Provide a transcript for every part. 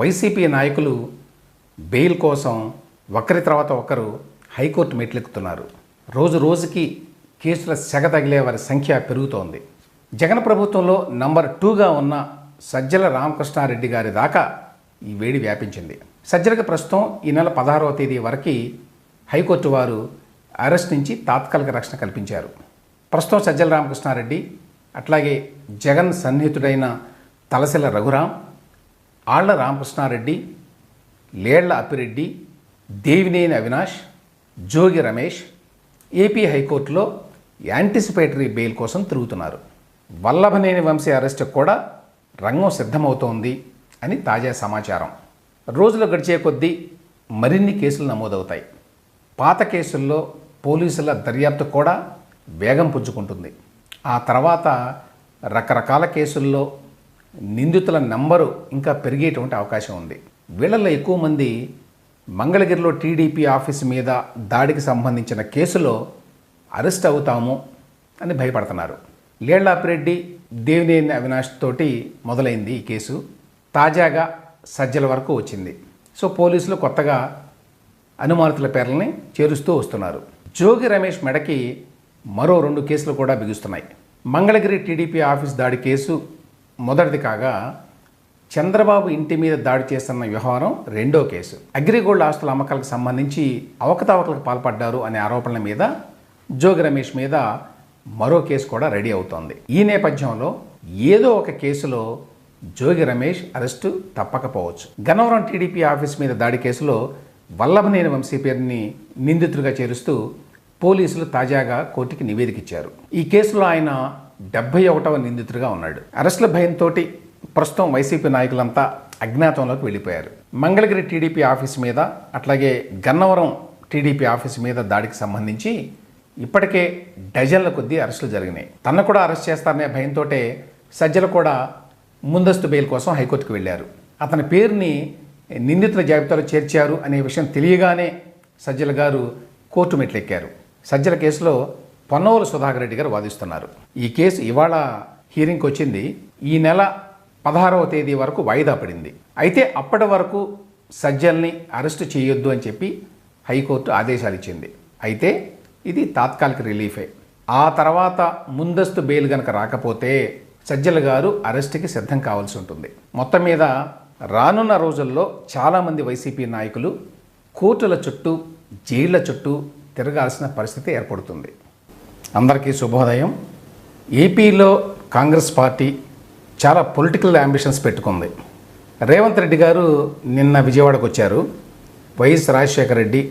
YCP నాయకులు bail కోసం ఒకరి తర్వాత ఒకరు హైకోర్టు మెట్లెక్కుతున్నారు. రోజు రోజుకి కేసుల సెగ తగిలే వారి సంఖ్య పెరుగుతోంది. జగన్ ప్రభుత్వంలో నంబర్ టూగా ఉన్న సజ్జల రామకృష్ణారెడ్డి గారి దాకా ఈ వేడి వ్యాపించింది. సజ్జలకు ప్రస్తుతం ఈ నెల పదహారవ తేదీ వరకు హైకోర్టు వారు అరెస్ట్ నుంచి తాత్కాలిక రక్షణ కల్పించారు. ప్రస్తుతం సజ్జల రామకృష్ణారెడ్డి అట్లాగే జగన్ సన్నిహితుడైన తలసిల రఘురాం ఆళ్ళ రామకృష్ణారెడ్డి లేళ్ళ అప్పిరెడ్డి దేవినేని అవినాష్ జోగి రమేష్ ఏపీ హైకోర్టులో యాంటిసిపేటరీ బెయిల్ కోసం తిరుగుతున్నారు. వల్లభనేని వంశీ అరెస్టు కూడా రంగం సిద్ధమవుతోంది అని తాజా సమాచారం. రోజులు గడిచే కొద్దీ మరిన్ని కేసులు నమోదవుతాయి. పాత కేసుల్లో పోలీసుల దర్యాప్తు కూడా వేగం పుంజుకుంటుంది. ఆ తర్వాత రకరకాల కేసుల్లో నిందితుల నంబరు ఇంకా పెరిగేటువంటి అవకాశం ఉంది. వీళ్ళల్లో ఎక్కువ మంది మంగళగిరిలో టీడీపీ ఆఫీస్ మీద దాడికి సంబంధించిన కేసులో అరెస్ట్ అవుతాము అని భయపడుతున్నారు. లేళ్ళాపిరెడ్డి దేవినేని అవినాష్ తోటి మొదలైంది ఈ కేసు. తాజాగా సజ్జల వరకు వచ్చింది. సో పోలీసులు కొత్తగా అనుమానితుల పేర్లని చేరుస్తూ వస్తున్నారు. జోగి రమేష్ మెడకి మరో రెండు కేసులు కూడా బిగుస్తున్నాయి. మంగళగిరి టీడీపీ ఆఫీస్ దాడి కేసు మొదటిది కాగా చంద్రబాబు ఇంటి మీద దాడి చేస్తున్న వ్యవహారం రెండో కేసు. అగ్రిగోల్డ్ ఆస్తుల అమ్మకాలకు సంబంధించి అవకతవకలకు పాల్పడ్డారు అనే ఆరోపణల మీద జోగి రమేష్ మీద మరో కేసు కూడా రెడీ అవుతోంది. ఈ నేపథ్యంలో ఏదో ఒక కేసులో జోగి రమేష్ అరెస్టు తప్పకపోవచ్చు. గన్నవరం టీడీపీ ఆఫీస్ మీద దాడి కేసులో వల్లభనేని వంశీ పేరుని నిందితుడిగా చేరుస్తూ పోలీసులు తాజాగా కోర్టుకి నివేదిక ఇచ్చారు. ఈ కేసులో ఆయన డెబ్బై ఒకటవ నిందితుడిగా ఉన్నాడు. అరెస్టుల భయంతో ప్రస్తుతం వైసీపీ నాయకులంతా అజ్ఞాతంలోకి వెళ్ళిపోయారు. మంగళగిరి టీడీపీ ఆఫీస్ మీద అట్లాగే గన్నవరం టీడీపీ ఆఫీస్ మీద దాడికి సంబంధించి ఇప్పటికే డజన్ల కొద్దీ అరెస్టులు జరిగినాయి. తన కూడా అరెస్ట్ చేస్తారనే భయంతో సజ్జలు కూడా ముందస్తు బెయిల్ కోసం హైకోర్టుకు వెళ్ళారు. అతని పేరుని నిందితుల జాబితాలో చేర్చారు అనే విషయం తెలియగానే సజ్జల గారు కోర్టు మెట్లెక్కారు. సజ్జల కేసులో పొన్నవోలు సుధాకర్ రెడ్డి గారు వాదిస్తున్నారు. ఈ కేసు ఇవాళ హీరింగ్కి వచ్చింది. ఈ నెల పదహారవ తేదీ వరకు వాయిదా పడింది. అయితే అప్పటి వరకు సజ్జల్ని అరెస్టు చేయొద్దు అని చెప్పి హైకోర్టు ఆదేశాలు ఇచ్చింది. అయితే ఇది తాత్కాలిక రిలీఫే. ఆ తర్వాత ముందస్తు బెయిల్ గనక రాకపోతే సజ్జల గారు అరెస్టుకి సిద్ధం కావాల్సి ఉంటుంది. మొత్తం మీద రానున్న రోజుల్లో చాలామంది వైసీపీ నాయకులు కోర్టుల చుట్టూ జైళ్ళ చుట్టూ తిరగాల్సిన పరిస్థితి ఏర్పడుతుంది. అందరికీ శుభోదయం. ఏపీలో కాంగ్రెస్ పార్టీ చాలా పొలిటికల్ అంబిషన్స్ పెట్టుకుంది. రేవంత్ రెడ్డి గారు నిన్న విజయవాడకు వచ్చారు. వైఎస్ రాజశేఖర రెడ్డి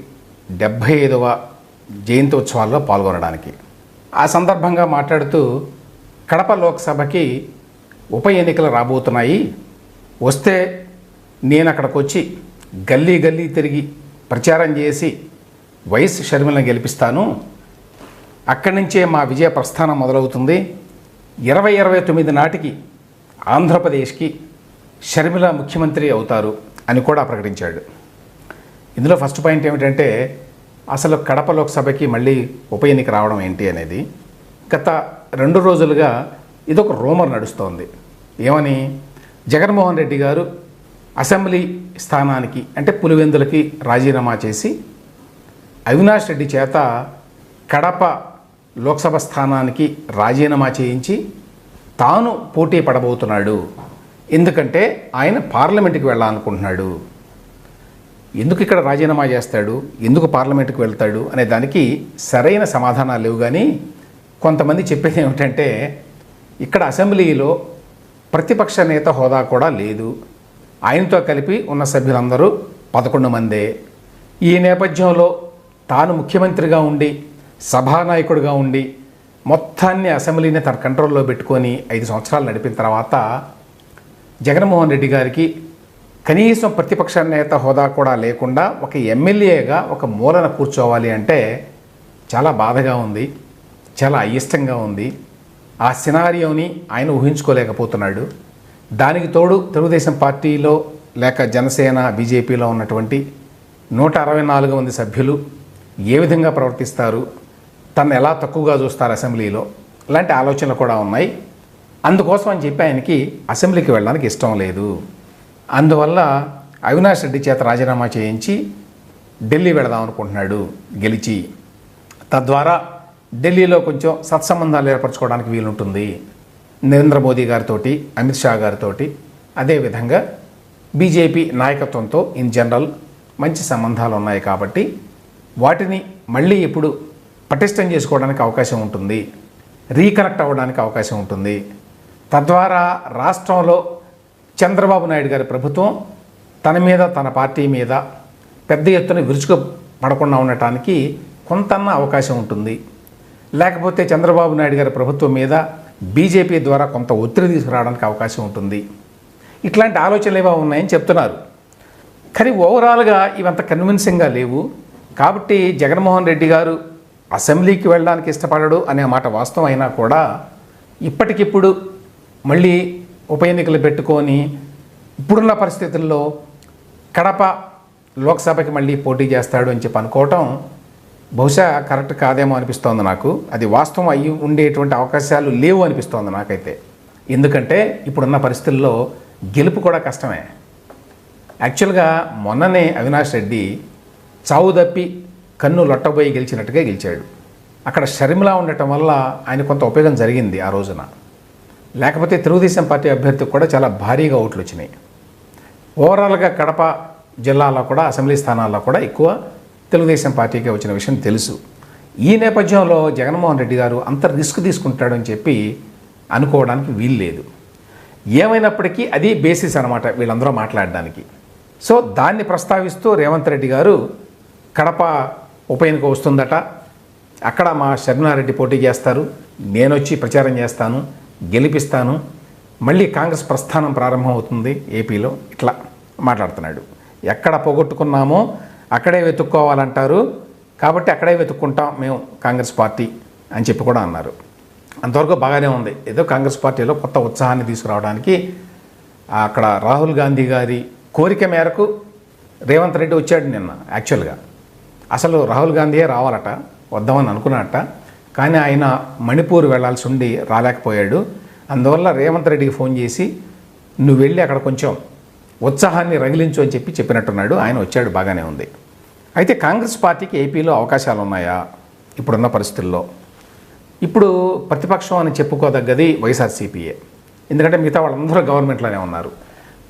డెబ్భై ఐదవ జయంతి ఉత్సవాల్లో పాల్గొనడానికి. ఆ సందర్భంగా మాట్లాడుతూ కడప లోక్సభకి ఉప ఎన్నికలు రాబోతున్నాయి. వస్తే నేను అక్కడికి వచ్చి గల్లీ గల్లీ తిరిగి ప్రచారం చేసి వైఎస్ షర్మిలను గెలిపిస్తాను. అక్కడి నుంచే మా విజయ ప్రస్థానం మొదలవుతుంది. ఇరవై ఇరవై తొమ్మిది నాటికి ఆంధ్రప్రదేశ్కి షర్మిల ముఖ్యమంత్రి అవుతారు అని కూడా ప్రకటించాడు. ఇందులో ఫస్ట్ పాయింట్ ఏమిటంటే అసలు కడప లోక్సభకి మళ్ళీ ఉప ఎన్నిక రావడం ఏంటి అనేది. గత రెండు రోజులుగా ఇదొక రూమర్ నడుస్తోంది. ఏమని? జగన్మోహన్ రెడ్డి గారు అసెంబ్లీ స్థానానికి అంటే పులివెందులకి రాజీనామా చేసి అవినాష్ రెడ్డి చేత కడప లోక్సభ స్థానానికి రాజీనామా చేయించి తాను పోటీ పడబోతున్నాడు. ఎందుకంటే ఆయన పార్లమెంట్కి వెళ్ళాలనుకుంటున్నాడు. ఎందుకు ఇక్కడ రాజీనామా చేస్తాడు? ఎందుకు పార్లమెంట్కి వెళ్తాడు? అనే దానికి సరైన సమాధానాలు లేవు కానీ కొంతమంది చెప్పేది ఏమిటంటే ఇక్కడ అసెంబ్లీలో ప్రతిపక్ష నేత హోదా కూడా లేదు. ఆయనతో కలిపి ఉన్న సభ్యులందరూ పదకొండు మందే. ఈ నేపథ్యంలో తాను ముఖ్యమంత్రిగా ఉండి సభానాయకుడిగా ఉండి మొత్తాన్ని అసెంబ్లీని తన కంట్రోల్లో పెట్టుకొని ఐదు సంవత్సరాలు నడిపిన తర్వాత జగన్మోహన్ రెడ్డి గారికి కనీసం ప్రతిపక్ష నేత హోదా కూడా లేకుండా ఒక ఎమ్మెల్యేగా ఒక మూలన కూర్చోవాలి అంటే చాలా బాధగా ఉంది చాలా అయిష్టంగా ఉంది. ఆ సినారియోని ఆయన ఊహించుకోలేకపోతున్నాడు. దానికి తోడు తెలుగుదేశం పార్టీలో లేక జనసేన బీజేపీలో ఉన్నటువంటి నూట అరవై నాలుగు మంది సభ్యులు ఏ విధంగా ప్రవర్తిస్తారు? తను ఎలా తక్కువగా చూస్తారు అసెంబ్లీలో? ఇలాంటి ఆలోచనలు కూడా ఉన్నాయి. అందుకోసం అని చెప్పి ఆయనకి అసెంబ్లీకి వెళ్ళడానికి ఇష్టం లేదు. అందువల్ల అవినాష్ రెడ్డి చేత రాజీనామా చేయించి ఢిల్లీ వెళదాం అనుకుంటున్నాడు గెలిచి. తద్వారా ఢిల్లీలో కొంచెం సత్సంబంధాలు ఏర్పరచుకోవడానికి వీలుంటుంది. నరేంద్ర మోదీ గారితో అమిత్ షా గారితో అదేవిధంగా బీజేపీ నాయకత్వంతో ఇన్ జనరల్ మంచి సంబంధాలు ఉన్నాయి కాబట్టి వాటిని మళ్ళీ ఇప్పుడు పటిష్టం చేసుకోవడానికి అవకాశం ఉంటుంది. రీకనెక్ట్ అవ్వడానికి అవకాశం ఉంటుంది. తద్వారా రాష్ట్రంలో చంద్రబాబు నాయుడు గారి ప్రభుత్వం తన మీద తన పార్టీ మీద పెద్ద ఎత్తున విరుచుకు పడకుండా ఉండటానికి కొంతన్న అవకాశం ఉంటుంది. లేకపోతే చంద్రబాబు నాయుడు గారి ప్రభుత్వం మీద బీజేపీ ద్వారా కొంత ఒత్తిడి తీసుకురావడానికి అవకాశం ఉంటుంది. ఇట్లాంటి ఆలోచనలు ఏవో ఉన్నాయని చెప్తున్నారు. కానీ ఓవరాల్గా ఇవంత కన్విన్సింగ్గా లేవు. కాబట్టి జగన్మోహన్ రెడ్డి గారు అసెంబ్లీకి వెళ్ళడానికి ఇష్టపడడు అనే మాట వాస్తవం అయినా కూడా ఇప్పటికిప్పుడు మళ్ళీ ఉప ఎన్నికలు పెట్టుకొని ఇప్పుడున్న పరిస్థితుల్లో కడప లోక్సభకి మళ్ళీ పోటీ చేస్తాడు అని చెప్పి అనుకోవటం బహుశా కరెక్ట్ కాదేమో అనిపిస్తోంది నాకు. అది వాస్తవం అయ్యి ఉండేటువంటి అవకాశాలు లేవు అనిపిస్తోంది నాకైతే. ఎందుకంటే ఇప్పుడున్న పరిస్థితుల్లో గెలుపు కూడా కష్టమే. యాక్చువల్గా మొన్ననే అవినాష్ రెడ్డి చావు తప్పి కన్ను లొట్టబోయి గెలిచినట్టుగా గెలిచాడు. అక్కడ షర్మిలా ఉండటం వల్ల ఆయన కొంత ఉపయోగం జరిగింది ఆ రోజున. లేకపోతే తెలుగుదేశం పార్టీ అభ్యర్థికి కూడా చాలా భారీగా ఓట్లు వచ్చినాయి. ఓవరాల్గా కడప జిల్లాలో కూడా అసెంబ్లీ స్థానాల్లో కూడా ఎక్కువ తెలుగుదేశం పార్టీకి వచ్చిన విషయం తెలుసు. ఈ నేపథ్యంలో జగన్మోహన్ రెడ్డి గారు అంత రిస్క్ తీసుకుంటాడని చెప్పి అనుకోవడానికి వీలు లేదు. ఏమైనప్పటికీ అది బేసిస్ అనమాట వీళ్ళందరూ మాట్లాడడానికి. సో దాన్ని ప్రస్తావిస్తూ రేవంత్ రెడ్డి గారు కడప ఉప ఎన్నిక వస్తుందట. అక్కడ మా శర్మిలారెడ్డి పోటీ చేస్తారు. నేను వచ్చి ప్రచారం చేస్తాను గెలిపిస్తాను. మళ్ళీ కాంగ్రెస్ ప్రస్థానం ప్రారంభమవుతుంది ఏపీలో. ఇట్లా మాట్లాడుతున్నాడు. ఎక్కడ పోగొట్టుకున్నామో అక్కడే వెతుక్కోవాలంటారు. కాబట్టి అక్కడే వెతుక్కుంటాం మేము కాంగ్రెస్ పార్టీ అని చెప్పి కూడా అన్నారు. అంతవరకు బాగానే ఉంది. ఏదో కాంగ్రెస్ పార్టీలో కొత్త ఉత్సాహాన్ని తీసుకురావడానికి అక్కడ రాహుల్ గాంధీ గారి కోరిక మేరకు రేవంత్ రెడ్డి వచ్చాడు నిన్న యాక్చువల్గా అసలు రాహుల్ గాంధీయే రావాలట వద్దామని అనుకున్నట్ట కానీ ఆయన మణిపూర్ వెళ్ళాల్సి ఉండి రాలేకపోయాడు. అందువల్ల రేవంత్ రెడ్డికి ఫోన్ చేసి నువ్వు వెళ్ళి అక్కడ కొంచెం ఉత్సాహాన్ని రగిలించు అని చెప్పి చెప్పినట్టున్నాడు. ఆయన వచ్చాడు బాగానే ఉంది. అయితే కాంగ్రెస్ పార్టీకి ఏపీలో అవకాశాలు ఉన్నాయా? ఇప్పుడున్న పరిస్థితుల్లో. ఇప్పుడు ప్రతిపక్షం అని చెప్పుకోదగ్గది వైఎస్ఆర్సీపీఏ ఎందుకంటే మిగతా వాళ్ళందరూ గవర్నమెంట్లోనే ఉన్నారు.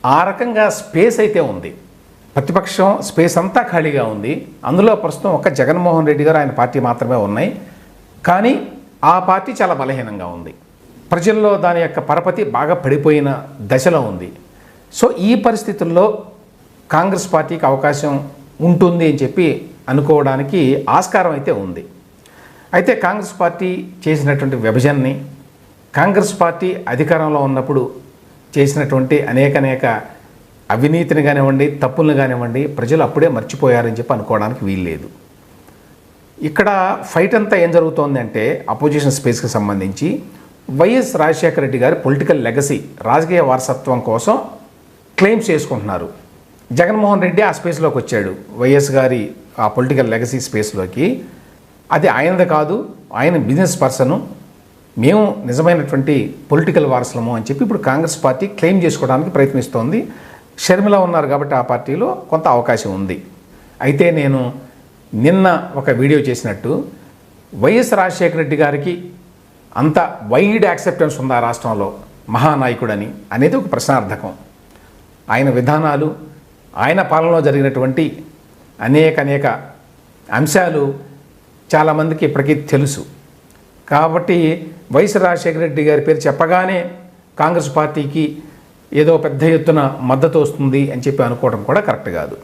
ఆ రకంగా స్పేస్ అయితే ఉంది. ప్రతిపక్షం స్పేస్ అంతా ఖాళీగా ఉంది. అందులో ప్రస్తుతం ఒక జగన్మోహన్ రెడ్డి గారు ఆయన పార్టీ మాత్రమే ఉన్నాయి. కానీ ఆ పార్టీ చాలా బలహీనంగా ఉంది. ప్రజల్లో దాని యొక్క పరపతి బాగా పడిపోయిన దశలో ఉంది. సో ఈ పరిస్థితుల్లో కాంగ్రెస్ పార్టీకి అవకాశం ఉంటుంది అని చెప్పి అనుకోవడానికి ఆస్కారం అయితే ఉంది. అయితే కాంగ్రెస్ పార్టీ చేసినటువంటి విభజనని కాంగ్రెస్ పార్టీ అధికారంలో ఉన్నప్పుడు చేసినటువంటి అనేక అనేక అవినీతిని కానివ్వండి తప్పులను కానివ్వండి ప్రజలు అప్పుడే మర్చిపోయారని చెప్పి అనుకోవడానికి వీల్లేదు. ఇక్కడ ఫైట్ అంతా ఏం జరుగుతోంది అంటే అపోజిషన్ స్పేస్కి సంబంధించి వైఎస్ రాజశేఖర రెడ్డి గారి పొలిటికల్ లెగసీ రాజకీయ వారసత్వం కోసం క్లెయిమ్స్ చేసుకుంటున్నారు. జగన్మోహన్ రెడ్డి ఆ స్పేస్లోకి వచ్చాడు. వైఎస్ గారి ఆ పొలిటికల్ లెగసీ స్పేస్లోకి. అది ఆయనది కాదు ఆయన బిజినెస్ పర్సను. మేము నిజమైనటువంటి పొలిటికల్ వారసులము అని చెప్పి ఇప్పుడు కాంగ్రెస్ పార్టీ క్లెయిమ్ చేసుకోవడానికి ప్రయత్నిస్తోంది. షర్మిల ఉన్నారు కాబట్టి ఆ పార్టీలో కొంత అవకాశం ఉంది. అయితే నేను నిన్న ఒక వీడియో చేసినట్టు వైఎస్ రాజశేఖర రెడ్డి గారికి అంత వైడ్ యాక్సెప్టెన్స్ ఉందా రాష్ట్రంలో మహానాయకుడని అనేది ఒక ప్రశ్నార్థకం. ఆయన విధానాలు ఆయన పాలనలో జరిగినటువంటి అనేక అనేక అంశాలు చాలామందికి ఇప్పటికీ తెలుసు. కాబట్టి వైఎస్ రాజశేఖర రెడ్డి గారి పేరు చెప్పగానే కాంగ్రెస్ పార్టీకి ఏదో పెద్ద ఎత్తున మద్దతు వస్తుంది అని చెప్పి అనుకోవడం కూడా కరెక్ట్ కాదు.